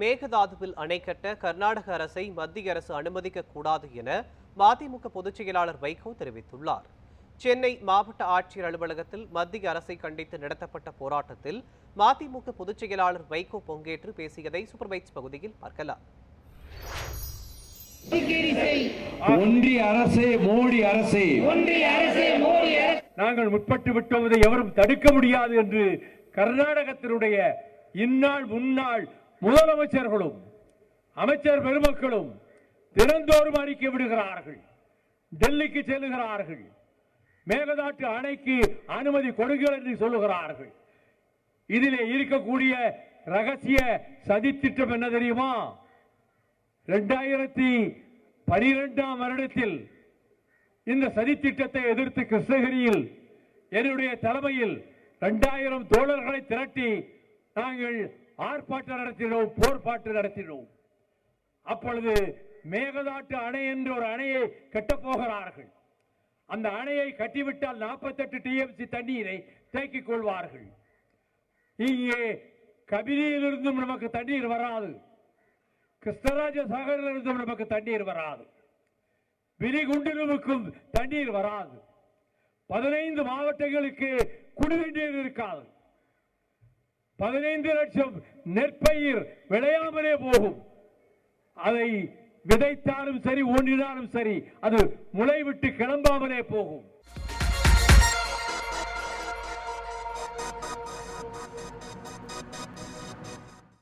மேகதாதுவில் அணை கட்ட கர்நாடக அரசை மத்திய அரசு அனுமதிக்க கூடாது என மதிமுக பொதுச் செயலாளர் வைகோ தெரிவித்துள்ளார். சென்னை மாவட்ட ஆட்சியர் அலுவலகத்தில் மத்திய அரசை கண்டித்து நடத்தப்பட்ட போராட்டத்தில் மதிமுக பொதுச் செயலாளர் வைகோ பங்கேற்று பேசியதை சூப்பர்பைட்ஸ் பகுதியில் பார்க்கலாம். ஒன்றிய அரசே மோடி அரசே. நாங்கள் முற்பட்டு விட்டோம் இதை எவரும் தடுக்க முடியாது என்று கர்நாடகத்தினுடைய இந்நாள் முன்னாள் முதலமைச்சர்களும் அமைச்சர் பெருமக்களும் தினந்தோறும் அறிக்கை விடுகிறார்கள் டெல்லிக்கு செல்லுகிறார்கள் மேகதாட்டு அணைக்கு அனுமதி கொடுங்கள் என்று சொல்லுகிறார்கள். இதிலே இருக்கக்கூடிய ரகசிய சதித்திட்டம் என்ன தெரியுமா? இரண்டாயிரத்தி பனிரெண்டாம் வருடத்தில் இந்த சதித்திட்டத்தை எதிர்த்து கிருஷ்ணகிரியில் என்னுடைய தலைமையில் இரண்டாயிரம் தோழர்களை திரட்டி நாங்கள் ஆர்ப்பாட்டம் நடத்தினோம் போர்ப்பாட்டு நடத்தினோம். அப்பொழுது மேகதாட்டு அணை என்று ஒரு அணையை கட்டப் போகிறார்கள். அந்த அணையை கட்டிவிட்டால் 48 டிஎம்சி தண்ணீரை தேக்கிக் கொள்வார்கள். இங்கே கபினியிலிருந்தும் நமக்கு தண்ணீர் வராது. கிருஷ்ணராஜ சாகரிலிருந்தும் நமக்கு தண்ணீர் வராது. விரிகுண்டிலுக்கும் தண்ணீர் வராது. பதினைந்து மாவட்டங்களுக்கு குடிநீர் இருக்காது. பதினைந்து லட்சம் நெற்பயிர் விளையாமலே போகும். அதை விதைத்தாலும் சரி ஊன்றினாலும் சரி அது முளை விட்டு கிளம்பாமலே போகும்.